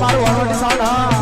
મારું હનુમાન સાઉન્ડ હા